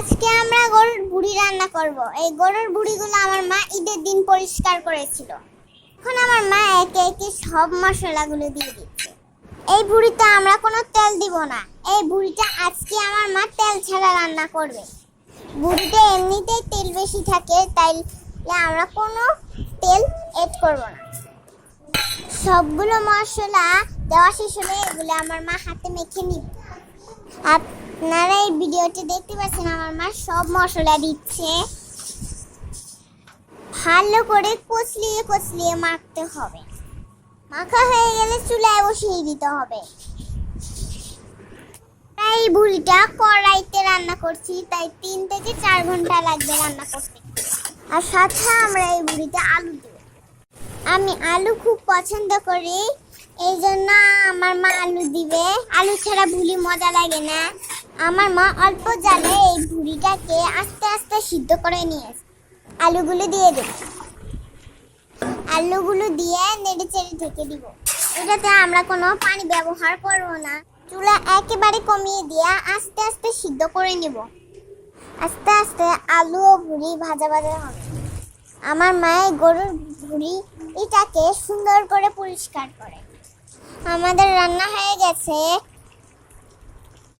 আজকে আমরা গরুর বুড়ি রান্না করব। এই গরুর বুড়িগুলো আমার মা ঈদের দিন পরিষ্কার করেছিল। এখন আমার মা একে একে সব মশলাগুলো দিয়ে দিচ্ছে। এই বুড়িতে আমরা কোনো তেল দিব না। এই বুড়িটা আজকে আমার মা তেল ছাড়া রান্না করবে। বুড়িতে এমনিতেই তেল বেশি থাকে তাই আমরা কোনো তেল এড করব না। সবগুলো মশলা দেওয়া শেষ হলে এগুলো আমার মা হাতে মেখে নিবে। আপনারা এই ভিডিওটি দেখতে পাচ্ছেন, আমার মা সব মশলা দিচ্ছে। ভালো করে কচলিয়ে কচলিয়ে মাখতে হবে। মাখা হয়ে গেলে চুলায় বসিয়ে দিতে হবে। এই বুড়িটা কড়াইতে রান্না করছি, তাই তিন থেকে চার ঘণ্টা লাগবে রান্না করতে। আর সাথে আমরা এই বুড়িতে আলু দেব। আমি আলু খুব পছন্দ করি, এই জন্য আমার মা আলু দিবে। আলু ছাড়া ভুলি মজা লাগে না। আমার মা অল্প জালে এই ভুড়িটাকে আস্তে আস্তে সিদ্ধ করে নিয়েছে আলুগুলো দিয়ে দেব। আলুগুলো দিয়ে নেড়ে চেড়ে ঢেকে দিব। এটাতে আমরা কোনো পানি ব্যবহার করব না। চুলা একেবারে কমিয়ে দিয়ে আস্তে আস্তে সিদ্ধ করে নিব। আস্তে আস্তে আলু ও ভুড়ি ভাজা ভাজা হবে। আমার মায়ের গরুর ভুড়ি এটাকে সুন্দর করে পরিষ্কার করে। আমাদের রান্না হয়ে গেছে।